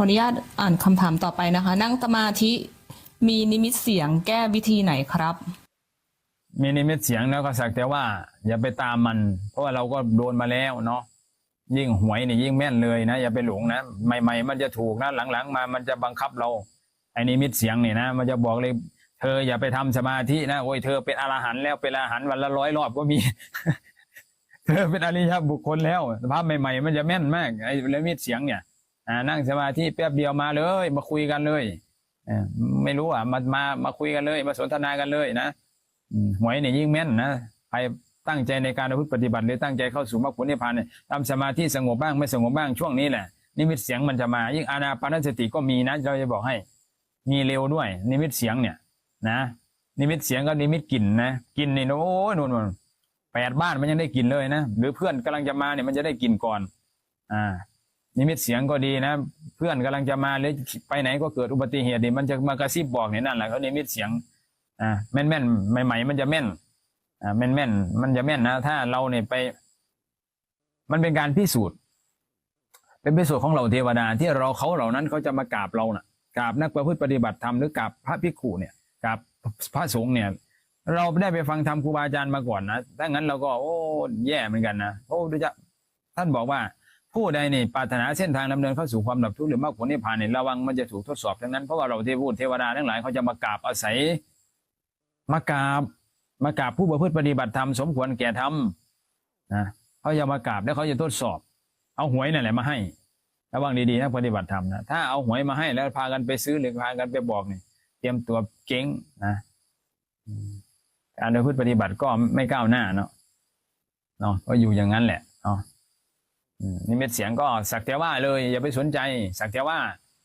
ออนุญาตอ่านคำถามต่อไปนะคะ นั่งสมาธิมีนิมิตเสียงแก้วิธีไหนครับ มีนิมิตเสียงแล้วก็สักแต่ว่า อย่าไปตามมัน เพราะว่าเราก็โดนมาแล้วเนาะยิ่งหวยนี่ยิ่งแม่นเลยนะอย่าไปหลงนะใหม่ ๆ มันจะถูกนะหลังๆ มามันจะบังคับเราไอ้นิมิตเสียงนี่นะ มันจะบอกเลย เธออย่าไปทำสมาธินะโอ้ยเธอเป็นอรหันต์แล้วเป็นอรหันต์วันละร้อยรอบก็มี เธอเป็นอริยบุคคลแล้วภาพใหม่ ๆ มันจะแม่นมากไอ้นิมิตเสียงเนี่ย นั่งสมาธิแป๊บเดียวมาเลย มาคุยกันเลยอไม่รู้อะมามามาคุยกันเลย มาสนทนากันเลยนะหวยเนี่ยยิ่งแม่นนะใครตั้งใจในการประพฤติปฏิบัติหรือตั้งใจเข้าสู่มรรคผลนิพพานเนี่ยทำสมาธิสงบบ้างไม่สงบบ้างช่วงนี้แหละนิมิตเสียงมันจะมา ยิ่งอานาปานสติก็มีนะ เราจะบอกให้ มีเร็วด้วย นิมิตเสียงเนี่ย นะ นิมิตเสียงก็นิมิตกลิ่นนะกลิ่นนี่โอ้ยนู่นนแปดบ้านมันยังได้กลิ่นเลยนะหรือเพื่อนกำลังจะมาเนี่ยมันจะได้กลิ่นก่อน อ่า นิมิตเสียงก็ดีนะ เพื่อนกำลังจะมาหรือไปไหนก็เกิดอุบัติเหตุนี่มันจะมากระซิบบอกเนี่ยนั่นแหละเขานิมิตเสียงอ่าแม่นแม่นใหม่ ๆ มันจะแม่นอ่าแม่นแม่นมันจะแม่นนะ ถ้าเราเนี่ยไป มันเป็นการพิสูจน์ เป็นพิสูจน์ของเราเทวดา ที่เราเขาเหล่านั้นเขาจะมากราบเราน่ะกราบนักประพฤติปฏิบัติธรรมหรือกราบพระภิกขุเนี่ยกราบพระสงฆ์เนี่ย เราได้ไปฟังธรรมครูบาอาจารย์มาก่อนนะถ้างั้นเราก็ โอ้แย่เหมือนกันนะโอ้ดูจะท่านบอกว่า ผู้ใดนี่ปรารถนาเส้นทางดำเนินเข้าสู่ความดับทุกข์หรือมรรคผลนิพพานเนี่ยระวังมันจะถูกทดสอบทั้งนั้นเพราะว่าเราเทพูดเทวดาทั้งหลายเขาจะมากราบอาศัยมากราบมากราบผู้ประพฤติปฏิบัติธรรมสมควรแก่ธรรมนะเขาจะมากราบแล้วเขาจะทดสอบ เอาหวยนั่นแหละมาให้ระวังดีๆนะปฏิบัติธรรมนะถ้าเอาหวยมาให้แล้วพากันไปซื้อหรือพากันไปบอกเนี่ยเตรียมตัวเจ๊งนะการประพฤติปฏิบัติก็ไม่ก้าวหน้าเนาะเนาะก็อยู่อย่างนั้นแหละเนาะ นิมิตเสียงก็สักแต่ว่าเลย อย่าไปสนใจ สักแต่ว่า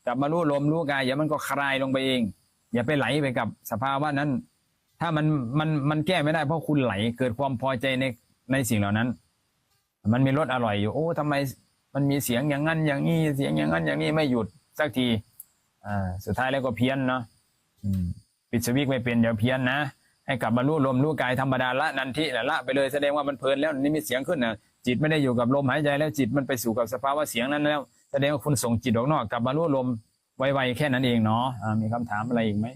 กลับมารู้ลมรู้กายอย่ามันก็คลายลงไปเอง อย่าไปไหลไปกับสภาวะนั้น ถ้ามันมันมันแก้ไม่ได้เพราะคุณไหล เกิดความพอใจในในสิ่งเหล่านั้น มันมีรสอร่อยอยู่ โอ้ทำไมมันมีเสียงอย่างนั้นอย่างนี้เสียงอย่างนั้นอย่างนี้ไม่หยุดสักทีอ่าสุดท้ายแล้วก็เพี้ยนเนาะปิดสวิตช์ไม่เป็นเดี๋ยวเพี้ยนนะให้กลับมารู้ลมรู้กายธรรมดาละนันทิละละไปเลยแสดงว่ามันเพลินแล้วนี่มีเสียงขึ้นนะ จิตไม่ได้อยู่กับลมหายใจแล้วจิตมันไปสู่กับสภาวะเสียงนั้นแล้วแสดงว่าคุณส่งจิตออกนอกกลับมารู้ลมไวๆแค่นั้นเองเนาะะมีคำถามอะไรอีกไหม